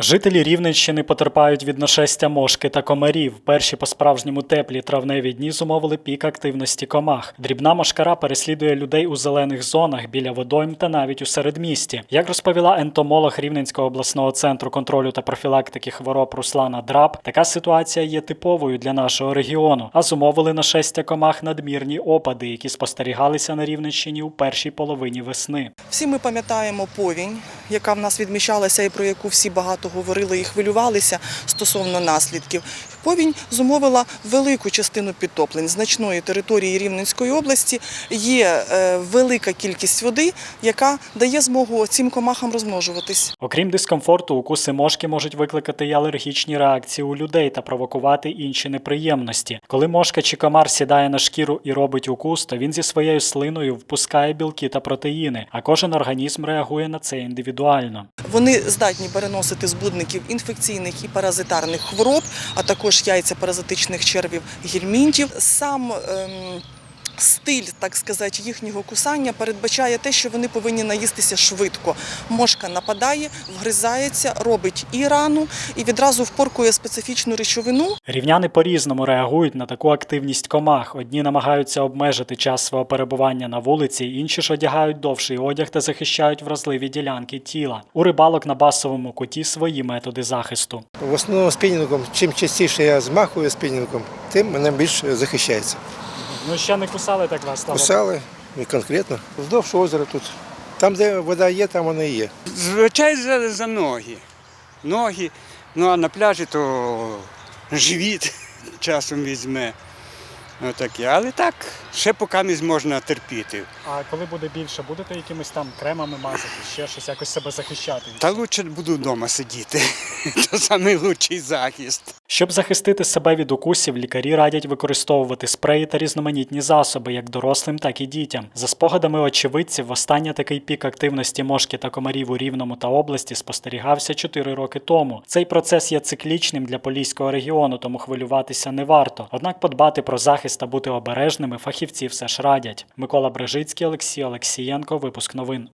Жителі Рівненщини потерпають від нашестя мошки та комарів. Перші по-справжньому теплі травневі дні зумовили пік активності комах. Дрібна мошкара переслідує людей у зелених зонах біля водойм та навіть у середмісті. Як розповіла ентомолог Рівненського обласного центру контролю та профілактики хвороб Руслана Драб, така ситуація є типовою для нашого регіону, а зумовили нашестя комах надмірні опади, які спостерігалися на Рівненщині у першій половині весни. Всі ми пам'ятаємо повінь, яка в нас відмічалася і про яку всі багато говорили і хвилювалися стосовно наслідків. Повінь зумовила велику частину підтоплень значної території Рівненської області. Є е, велика кількість води, яка дає змогу цим комахам розмножуватись. Окрім дискомфорту, укуси мошки можуть викликати й алергічні реакції у людей та провокувати інші неприємності. Коли мошка чи комар сідає на шкіру і робить укус, то він зі своєю слиною впускає білки та протеїни, а кожен організм реагує на це індивідуально. Вони здатні переносити збудників інфекційних і паразитарних хвороб, а також яйця паразитичних червів гельмінтів. Сам ем, стиль, так сказати, їхнього кусання передбачає те, що вони повинні наїстися швидко. Мошка нападає, вгризається, робить і рану, і відразу впоркує специфічну речовину, Рівняни по-різному реагують на таку активність комах. Одні намагаються обмежити час свого перебування на вулиці, інші ж одягають довший одяг та захищають вразливі ділянки тіла. У рибалок на басовому куті свої методи захисту. В основному спінінгом, чим частіше я змахую спінінгом, тим мене більше захищається. Ну ще не кусали так вас Кусали і конкретно вздовж озера тут. Там, де вода є, там вона і є. Звичайно, за, за ноги. Ноги. Ну а на пляжі то живіт часом візьме. Отаке. Але так, ще поки не можна терпіти. А коли буде більше, будете якимись там кремами мазати, ще щось якось себе захищати? Та краще буду вдома сидіти. Це найкращий захист. Щоб захистити себе від укусів, лікарі радять використовувати спреї та різноманітні засоби, як дорослим, так і дітям. За спогадами очевидців, востаннє такий пік активності мошки та комарів у Рівному та області спостерігався 4 роки тому. Цей процес є циклічним для Поліського регіону, тому хвилюватися не варто. Однак подбати про захист та бути обережними фахівці все ж радять. Микола Брежицький, Олексій Олексієнко, випуск новин.